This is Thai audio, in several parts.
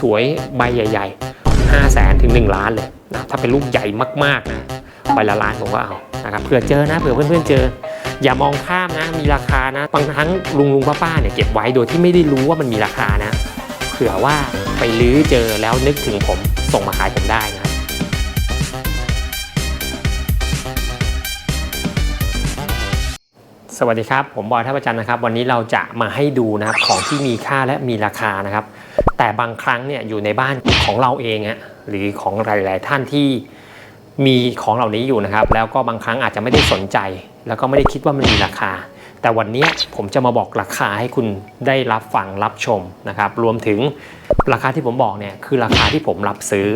สวยๆ ใบใหญ่ ๆ 5 0 0แสนถึง 1 ล้านเลยนะถ้าเป็นลูกใหญ่มากๆนะใบละล้านผมก็เอานะครับเผื่อเจอนะเผื่อเพื่อนๆเจอ อย่ามองข้ามนะมีราคานะบางครั้งลุงลุงป้าป้าๆเนี่ยเก็บไว้โดยที่ไม่ได้รู้ว่ามันมีราคานะเผื่อว่าไปลื้อเจอแล้วนึกถึงผมส่งมาขายผมได้นะสวัสดีครับ ผมบอยท่าประจันนะครับ วันนี้เราจะมาให้ดูนะครับของที่มีค่าและมีราคานะครับ แต่บางครั้งเนี่ยอยู่ในบ้านของเราเองอะหรือของหลาย ๆ ท่านที่มีของเหล่านี้อยู่นะครับ แล้วก็บางครั้งอาจจะไม่ได้สนใจ แล้วก็ไม่ได้คิดว่ามันมีราคา แต่วันนี้ผมจะมาบอกราคาให้คุณได้รับฟังรับชมนะครับ รวมถึงราคาที่ผมบอกเนี่ยคือราคาที่ผมรับซื้อ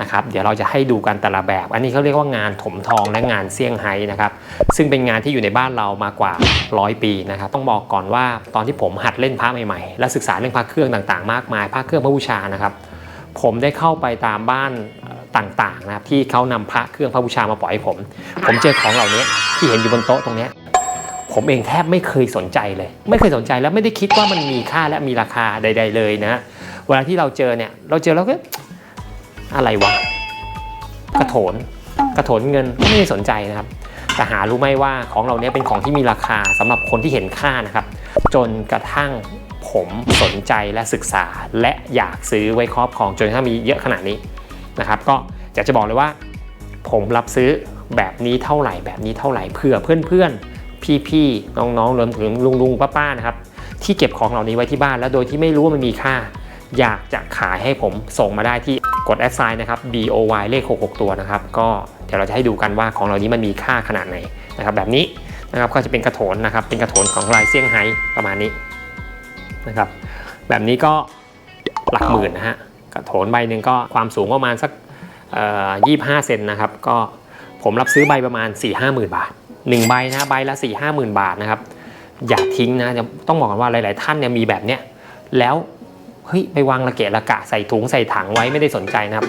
นะครับเดี๋ยวเราจะให้ดูกันแต่ละแบบ อันนี้เขาเรียกว่างานถมทองและงานเซี่ยงไฮ้นะครับซึ่งเป็นงานที่อยู่ในบ้านเรามากว่า 100 ปีนะครับต้องบอกก่อนว่าตอนที่ผมหัดเล่นพระใหม่ๆ และศึกษาเรื่องพระเครื่องต่างๆ มากมายพระเครื่องพระบูชานะครับผมได้เข้าไปตามบ้านต่างๆนะครับที่เขานำพระเครื่องพระบูชามาปล่อยให้ผม ผมเจอของเหล่านี้ที่เห็นอยู่บนโต๊ะตรงนี้ผมเองแทบไม่เคยสนใจเลย ไม่เคยสนใจแล้วไม่ได้คิดว่ามันมีค่าและมีราคาใด ๆ เลยนะ เวลาที่เราเจอเนี่ย เราเจอแล้วก็ อะไรวะ กระโถน กระโถนเงินก็ไม่ได้สนใจนะครับ แต่หารู้ไหมว่าของเราเนี้ยเป็นของที่มีราคาสำหรับคนที่เห็นค่านะครับ จนกระทั่งผมสนใจและศึกษาและอยากซื้อไว้ครอบครองจนกระทั่งมีเยอะขนาดนี้นะครับ ก็อยากจะบอกเลยว่า ผมรับซื้อแบบนี้เท่าไหร่แบบนี้เท่าไหร่เพื่อเพื่อนๆ พี่ๆ น้องๆรวมถึงลุงๆป้าๆนะครับที่เก็บของเหล่านี้ไว้ที่บ้านแล้วโดยที่ไม่รู้ว่ามันมีค่า อยากจะขายให้ผมส่งมาได้ที่ กดแอดไซน์นะครับ BOY เลข 66 ตัวนะครับ ก็เดี๋ยวเราจะให้ดูกันว่าของเหล่านี้มันมีค่าขนาดไหนนะครับ แบบนี้นะครับก็จะเป็นกระโถนนะครับ เป็นกระโถนของลายเซี่ยงไฮ้ประมาณนี้นะครับ แบบนี้ก็หลักหมื่นนะฮะ กระโถนใบหนึ่งก็ความสูงประมาณสักยี่ห้าเซนนะครับ ก็ผมรับซื้อใบประมาณ 4 5 0 0 0 0 บาท 1 ใบนะใบละ 4 5 0 0 0 0 บาทนะครับ อย่าทิ้งนะจะต้องบอกกันว่าหลาย ๆ ท่านเนี่ยมีแบบเนี้ยแล้ว เฮ้ยไปวางระเกะระกะใส่ถุงใส่ถังไว้ไม่ได้สนใจนะครับ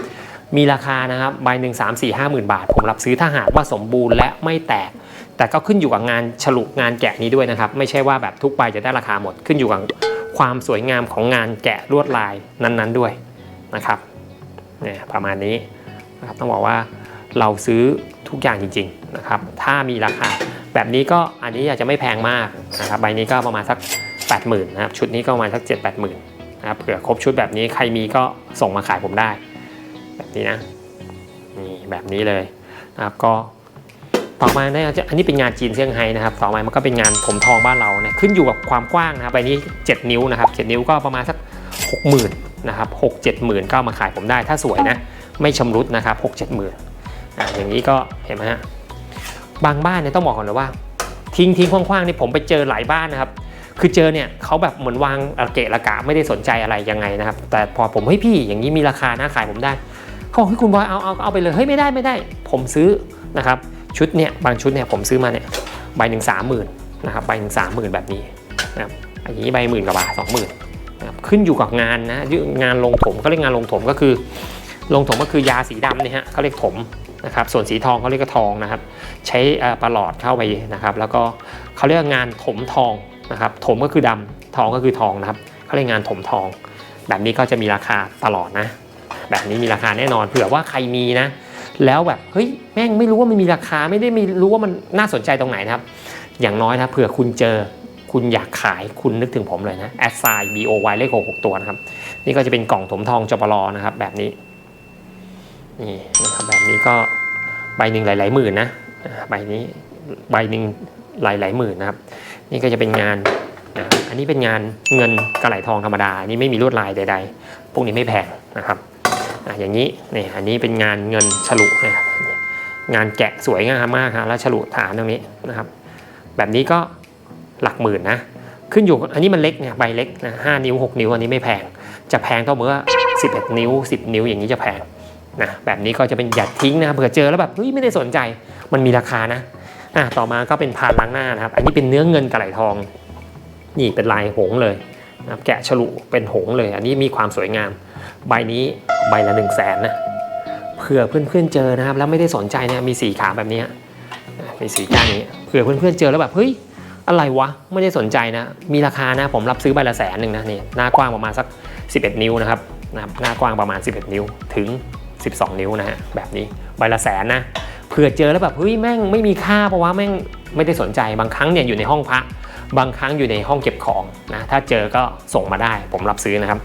มีราคานะครับใบหนึ่งสามสี่ห้าหมื่นบาท ผมรับซื้อถ้าหากว่าสมบูรณ์และไม่แตก แต่ก็ขึ้นอยู่กับงานฉลุงานแกะนี้ด้วยนะครับ ไม่ใช่ว่าแบบทุกใบจะได้ราคาหมด ขึ้นอยู่กับความสวยงามของงานแกะลวดลายนั้น ๆด้วยนะครับเนี่ยประมาณนี้นะครับต้องบอกว่าเราซื้อทุกอย่างจริงๆนะครับ ถ้ามีราคาแบบนี้ก็อันนี้อาจจะไม่แพงมากนะครับ ใบนี้ก็ประมาณสัก 80,000นะครับ ชุดนี้ก็ประมาณสัก 7 8 0 0 0 0 นะเผื่อครบชุดแบบนี้ใครมีก็ส่งมาขายผมได้ แบบนี้นะนี่แบบนี้เลยนะครับก็ต่อมาเนี่ยจะอันนี้เป็นงานจีนเซี่ยงไฮ้นะครับ ต่อมามันก็เป็นงานถมทองบ้านเราเนี่ยขึ้นอยู่กับความกว้างนะครับใบนี้ 7 นิ้วนะครับ 7 นิ้วก็ประมาณสัก 60,000นะครับ6 7 0 0 0 0ก็เอามาขายผมได้ถ้าสวยนะ ไม่ชำรุดนะครับ6 7 0 0 0 0อ่าอย่างนี้ก็เห็นไหมฮะบางบ้านเนี่ยต้องบอกก่อนเลยว่า ทิ้งทิ้งคว้างๆนี่ผมไปเจอหลายบ้านนะครับ คือเจอเนี่ยเขาแบบเหมือนวางระเกะระกะไม่ได้สนใจอะไรยังไงนะครับ แต่พอผมเฮ้ยพี่อย่างนี้มีราคานะขายผมได้เขาบอกเฮ้คุณบอยเอาเอาเอาไปเลยเฮ้ยไม่ได้ไม่ได้ ผมซื้อนะครับชุดเนี่ยบางชุดเนี่ยผมซื้อมาเนี่ยใบหนึ่งสามหมื่นนะครับใบหนึ่งสามหมื่นแบบนี้นะครับอันนี้ใบหมื่นกว่าบาทสองหมื่นนะครับขึ้นอยู่กับงานนะงานลงถมเขาเรียกงานลงถมก็คือลงถมก็คือยาสีดำเนี่ยฮะเขาเรียกถมนะครับส่วนสีทองเขาเรียกกระทองนะครับ ใช้ประหลอดเข้าไปนะครับ แล้วก็เขาเรียกงานถมทอง นะครับถมก็คือดำทองก็คือทองนะครับเขาเรียกงานถมทอง แบบนี้ก็จะมีราคาตลอดนะ แบบนี้มีราคาแน่นอนเผื่อว่าใครมีนะ แล้วแบบเฮ้ยแม่งไม่รู้ว่ามันมีราคาไม่ได้ไม่รู้ว่ามันน่าสนใจตรงไหนนะครับ อย่างน้อยนะเผื่อคุณเจอคุณอยากขายคุณนึกถึงผมเลยนะแอดไซน์ B O Y เลขหกตัวนะครับ นี่ก็จะเป็นกล่องถมทองจปรนะครับ แบบนี้นี่นะครับแบบนี้ก็ใบหนึ่งหลายๆหมื่นนะใบนี้ใบหนึ่ง หลายๆหมื่นนะครับ นี่ก็จะเป็นงานนะอันนี้เป็นงานเงินกระไหลทองธรรมดาอันนี้ไม่มีลวดลายใด ๆ พวกนี้ไม่แพงนะครับอะอย่างนี้นี่อันนี้เป็นงานเงินฉลุนะงานแกะสวยงามมากครับแล้วฉลุฐานตรงนี้นะครับ แบบนี้ก็หลักหมื่นนะ ขึ้นอยู่อันนี้มันเล็กเนี่ยใบเล็กนะห้านิ้วหกนิ้วอันนี้ไม่แพง จะแพงก็เมื่อ 11 นิ้ว 10 นิ้วอย่างนี้จะแพงนะแบบนี้ก็จะเป็นหยัดทิ้งนะเผื่อเจอแล้วแบบเฮ้ยไม่ได้สนใจมันมีราคานะ อะต่อมาก็เป็นพานล้างหน้านะครับ อันนี้เป็นเนื้อเงินกระไหลทอง นี่เป็นลายหงเลยนะครับแกะฉลุเป็นหงเลย อันนี้มีความสวยงาม ใบนี้ใบละ1นึ่งแสนนะเผื่อเพื่อนๆเจอนะครับ แล้วไม่ได้สนใจเนี่ยมีสีขาแบบนี้มีสีก้านนี้เผื่อเพื่อนๆเจอแล้วแบบเฮ้ยอะไรวะไม่ได้สนใจนะ มีราคานะผมรับซื้อใบละแสนหนึ่งนะนี่หน้ากว้างประมาณสัก 11 นิ้วนะครับนะครับหน้ากว้างประมาณ 11 นิ้วถึง 12 นิ้วนะฮะแบบนี้ใบละแสนนะ เผื่อเจอแล้วแบบเฮ้ยแม่งไม่มีค่าเพราะว่าแม่งไม่ได้สนใจบางครั้งเนี่ยอยู่ในห้องพระบางครั้งอยู่ในห้องเก็บของนะถ้าเจอก็ส่งมาได้ผมรับซื้อนะครับ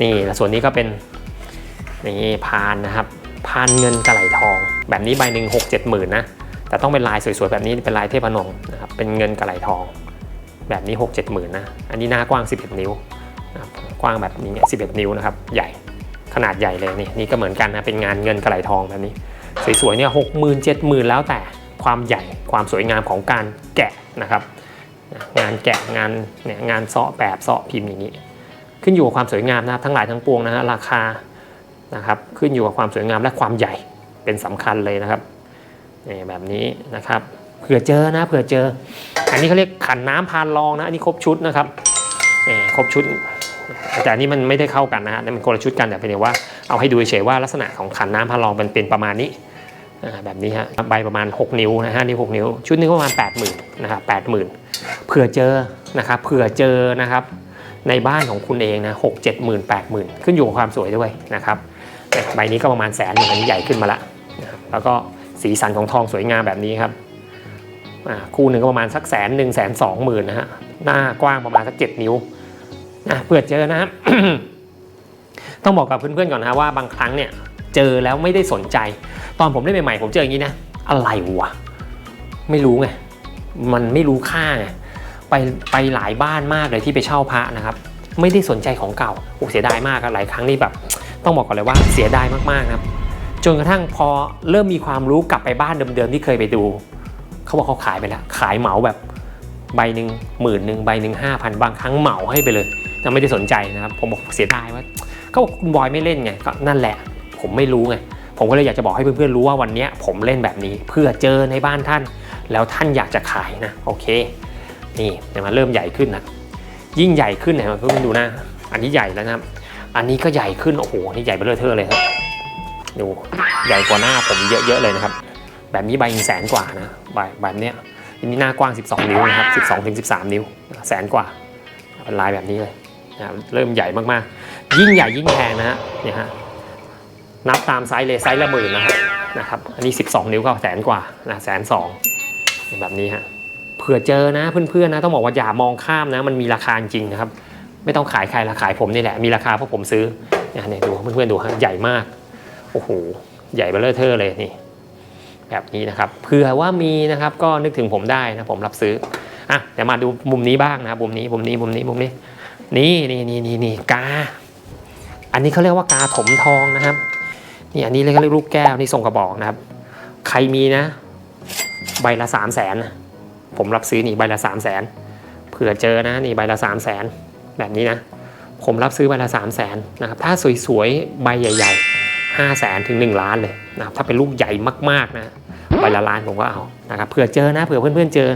นี่ส่วนนี้ก็เป็นนี่พานนะครับพานเงินกระไหลทอง แบบนี้ใบหนึ่งหกเจ็ดหมื่นนะแต่ต้องเป็นลายสวยๆแบบนี้เป็นลายเทพนมนะครับเป็นเงินกระไหลทอง แบบนี้6 7หมื่นนะอันนี้หน้ากว้าง 11 นิ้วนะกว้างแบบนี้เนี่ย11นิ้วนะครับใหญ่ขนาดใหญ่เลยนี่นี่ก็เหมือนกันนะเป็นงานเงินกระไหลทองแบบนี้ สวยๆเนี่ยหกหมื่นเจ็ดหมื่นแล้วแต่ความใหญ่ความสวยงามของการแกะนะครับ งานแกะงานเนี่ยงานเซาะแบบเซาะพิมพ์อย่างนี้ ขึ้นอยู่กับความสวยงามนะครับทั้งหลายทั้งปวงนะฮะราคานะครับขึ้นอยู่กับความสวยงามและความใหญ่เป็นสำคัญเลยนะครับนี่แบบนี้นะครับเผื่อเจอนะเผื่อเจอ อันนี้เขาเรียกขันน้ำพานรองนะอันนี้ครบชุดนะครับเออครบชุดแต่อันนี้มันไม่ได้เข้ากันนะฮะนี่มันคนละชุดกันแต่เป็นว่าเอาให้ดูเฉยว่าลักษณะของขันน้ำพานรองเป็นเป็นประมาณนี้ แบบนี้ฮะใบประมาณ 6 นิ้วนะฮะนี่6นิ้ว ชุดนึงก็ประมาณ 8 0,000นะครับ80,000เผื่อเจอนะครับเผื่อเจอนะครับในบ้านของคุณเองนะหกเจ็ดหมื่นแปดหมื่นขึ้นอยู่กับความสวยด้วยนะครับใบนี้ก็ประมาณแสนหนึ่งอันนี้ใหญ่ขึ้นมาละแล้วก็สีสันของทองสวยงามแบบนี้ครับอ่าคู่หนึ่งก็ประมาณสักแสนหนึ่งแสนสองหมื่นนะฮะหน้ากว้างประมาณสักเจ็ดนิ้วนะเผื่อเจอนะครับต้องบอกกับเพื่อนๆก่อนนะว่าบางครั้งเนี่ย เจอแล้วไม่ได้สนใจ ตอนผมเล่นใหม่ๆผมเจออย่างนี้นะ อะไรวะไม่รู้ไงมันไม่รู้ค่าไงไปไปหลายบ้านมากเลยที่ไปเช่าพระนะครับ ไม่ได้สนใจของเก่าโอ้เสียดายมากอะหลายครั้งนี่แบบ ต้องบอกก่อนเลยว่าเสียดายมากๆนะครับจนกระทั่งพอเริ่มมีความรู้กลับไปบ้านเดิมๆที่เคยไปดูเขาบอกเขาขายไปแล้วขายเหมาแบบใบหนึ่งหมื่นหนึ่งใบหนึ่งห้าพันบางครั้งเหมาให้ไปเลยแต่ไม่ได้สนใจนะครับ ผมบอกเสียดายว่าเขาบอกคุณบอยไม่เล่นไงก็นั่นแหละ ผมไม่รู้ไงผมก็เลยอยากจะบอกให้เพื่อนๆรู้ว่าวันนี้ผมเล่นแบบนี้เพื่อเจอในบ้านท่าน แล้วท่านอยากจะขายนะโอเคนี่เดี๋ยวมาเริ่มใหญ่ขึ้นนะยิ่งใหญ่ขึ้นเนี่ยเพื่อนๆดูนะ อันนี้ใหญ่แล้วนะครับ อันนี้ก็ใหญ่ขึ้นโอ้โหนี่ใหญ่เบ้อเร่อเลยครับดูใหญ่กว่าหน้าผมเยอะๆเลยนะครับ แบบนี้ใบหนึ่งแสนกว่านะใบแบบเนี้ยอันนี้หน้ากว้าง 12 นิ้วนะครับ12ถึง13 นิ้วแสนกว่าเป็นลายแบบนี้เลยนะเริ่มใหญ่มากๆ ยิ่งใหญ่ยิ่งแพงนะฮะเนี่ยฮะ นับตามไซส์เลยไซส์ละหมื่นนะครับนะครับ อันนี้ 12 นิ้วก็แสนกว่านะแสนสองแบบนี้ฮะเผื่อเจอนะเพื่อนๆนะต้องบอกว่าอย่ามองข้ามนะ มันมีราคาจริงนะครับ ไม่ต้องขายใครละขายผมนี่แหละมีราคาเพราะผมซื้อเนี่ยดูเพื่อนๆดูฮะใหญ่มากโอ้โหใหญ่เบ้อร่อเทอร์เลยนี่ แบบนี้นะครับเผื่อว่ามีนะครับก็นึกถึงผมได้นะผมรับซื้ออะเดี๋ยวมาดูมุมนี้บ้างนะมุมนี้มุมนี้มุมนี้มุมนี้นี่นี่นี่นี่นี่กา อันนี้เขาเรียกว่ากาถมทองนะครับ นี่อันนี้เรียกลูกแก้วนี่ทรงกระบอกนะครับ ใครมีนะ ใบละสามแสนผมรับซื้อนี่ใบละสามแสนเผื่อเจอนะนี่ใบละสามแสนแบบนี้นะ ผมรับซื้อใบละสามแสนนะครับถ้าสวยๆใบใหญ่ๆห้าแสนถึงหนึ่งล้านเลยนะครับถ้าเป็นลูกใหญ่มากๆนะใบละล้านผมก็เอานะครับเผื่อเจอนะเผื่อเพื่อนๆเจอ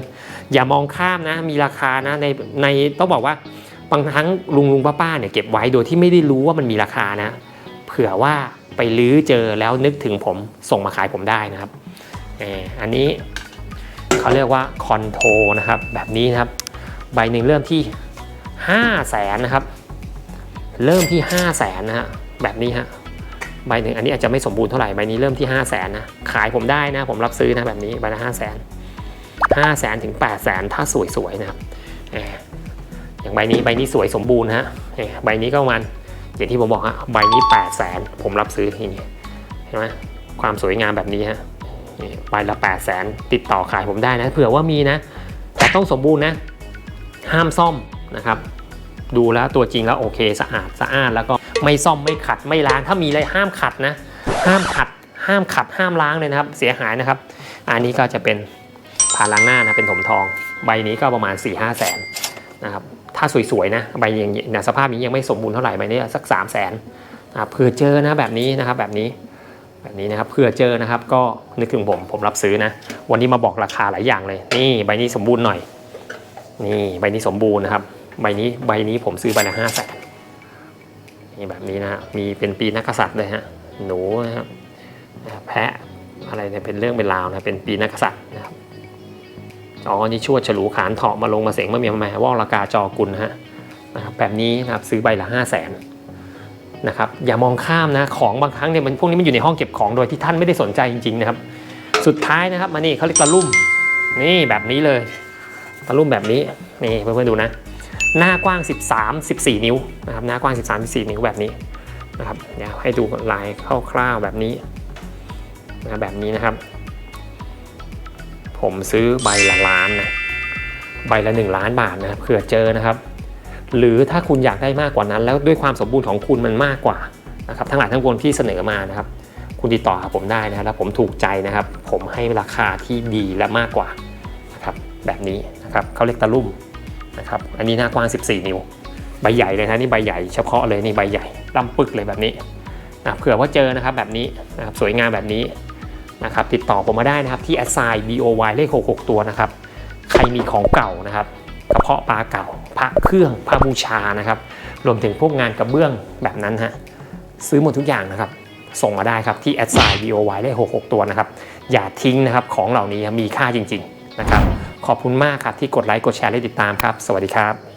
อย่ามองข้ามนะ มีราคานะในในต้องบอกว่าบางครั้งลุงลุงป้าป้าเนี่ยเก็บไว้โดยที่ไม่ได้รู้ว่ามันมีราคานะ ผื่อว่าไปลื้อเจอแล้วนึกถึงผมส่งมาขายผมได้นะครับเอออันนี้เขาเรียกว่าคอนโทรนะครับ แบบนี้นะครับ ใบหนึ่งเริ่มที่5 0 0แสนนะครับ เริ่มที่5 0 0แสนนะฮะแบบนี้ฮะใบหนึ่งอันนี้อาจจะไม่สมบูรณ์เท่าไหร่ใบนี้เริ่มที่ 5 0 0แสนนะขายผมได้นะผมรับซื้อนะแบบนี้ใบละ5 0 0แสนห้าแสนถึง8 0 0แสนถ้าสวยๆนะครับเอออย่างใบนี้ใบนี้สวยสมบูรณ์ฮะใบนี้ก็ประมาณ อย่างที่ผมบอกฮะใบนี้8 0 0แสนผมรับซื้ออย่นี้เห็นไหมความสวยงามแบบนี้ฮะใบละ8 0 0แสนติดต่อขายผมได้นะ เผื่อว่ามีนะ แต่ต้องสมบูรณ์นะ ห้ามซ่อมนะครับ ดูแล้วตัวจริงแล้วโอเคสะอาดสะอาดแล้วก็ไม่ซ่อมไม่ขัดไม่ล้างถ้ามีอะไรห้ามขัดนะ ห้ามขัดห้ามขัดห้ามล้างเลยนะครับ เสียหายนะครับ อันนี้ก็จะเป็นผ่านล้างหน้านะเป็นถมทอง ใบนี้ก็ประมาณ4ี่ห้าแสนนะครับ ถ้าสวยๆนะใบยังเนี่ยสภาพนี้ยังไม่สมบูรณ์เท่าไหร่ใบนี้สัก3 0 0แสนนะเผื่อเจอนะแบบนี้นะครับแบบนี้แบบนี้นะครับเผื่อเจอนะครับก็นึกถึงผมผมรับซื้อนะ วันนี้มาบอกราคาหลายอย่างเลย นี่ใบนี้สมบูรณ์หน่อย นี่ใบนี้สมบูรณ์นะครับใบนี้ใบนี้ผมซื้อใบละห้าแสนนี่แบบนี้นะฮะมีเป็นปีนักกษัตริย์เลยฮะหนูนะครับแพะอะไรเนี่ยเป็นเรื่องเป็นราวนะเป็นปีนักกษัตริย์นะครับ อ๋อนี่ชวดฉลูขานเถาะมาลงมาเสงมาเมียมาแม่ว่องราคาจอกุลฮะนะครับแบบนี้นะครับซื้อใบละห้าแสนนะครับอย่ามองข้ามนะของบางครั้งเนี่ยมันพวกนี้มันอยู่ในห้องเก็บของโดยที่ท่านไม่ได้สนใจจริงๆนะครับ สุดท้ายนะครับมานี่เขาเรียกตะลุ่มนี่แบบนี้เลยตะลุ่มแบบนี้นี่เพื่อนๆดูนะ หน้ากว้าง 13 14 นิ้วนะครับหน้ากว้าง 13 14 นิ้วแบบนี้นะครับเดี๋ยวให้ดูลายคร่าวๆแบบนี้นะแบบนี้นะครับ ผมซื้อใบละล้านนะใบละ 1 ล้านบาทนะเผื่อเจอนะครับ หรือถ้าคุณอยากได้มากกว่านั้น แล้วด้วยความสมบูรณ์ของคุณมันมากกว่านะครับทั้งหลายทั้งปวงที่เสนอมานะครับ คุณติดต่อหาผมได้นะแล้วผมถูกใจนะครับ ผมให้ราคาที่ดีและมากกว่านะครับแบบนี้นะครับเขาเรียกตะลุ่มนะครับอันนี้หน้ากว้าง 14 นิ้ว ใบใหญ่เลยนะนี่ใบใหญ่เฉพาะเลยนี่ใบใหญ่ลำปึกเลยแบบนี้นะเผื่อว่าเจอนะครับแบบนี้นะครับสวยงามแบบนี้ นะครับติดต่อผมมาได้นะครับที่ s i b o y เลข 66 ตัวนะครับใครมีของเก่านะครับกระเพาะปลาเก่า พระเครื่องพระบูชานะครับ รวมถึงพวกงานกระเบื้องแบบนั้นฮะซื้อหมดทุกอย่างนะครับ ส่งมาได้ครับที่ a d s i b o y เลข 66 ตัวนะครับ อย่าทิ้งนะครับของเหล่านี้มีค่าจริง ๆ นะครับ ขอบคุณมากครับที่กดไลค์กดแชร์และติดตามครับ สวัสดีครับ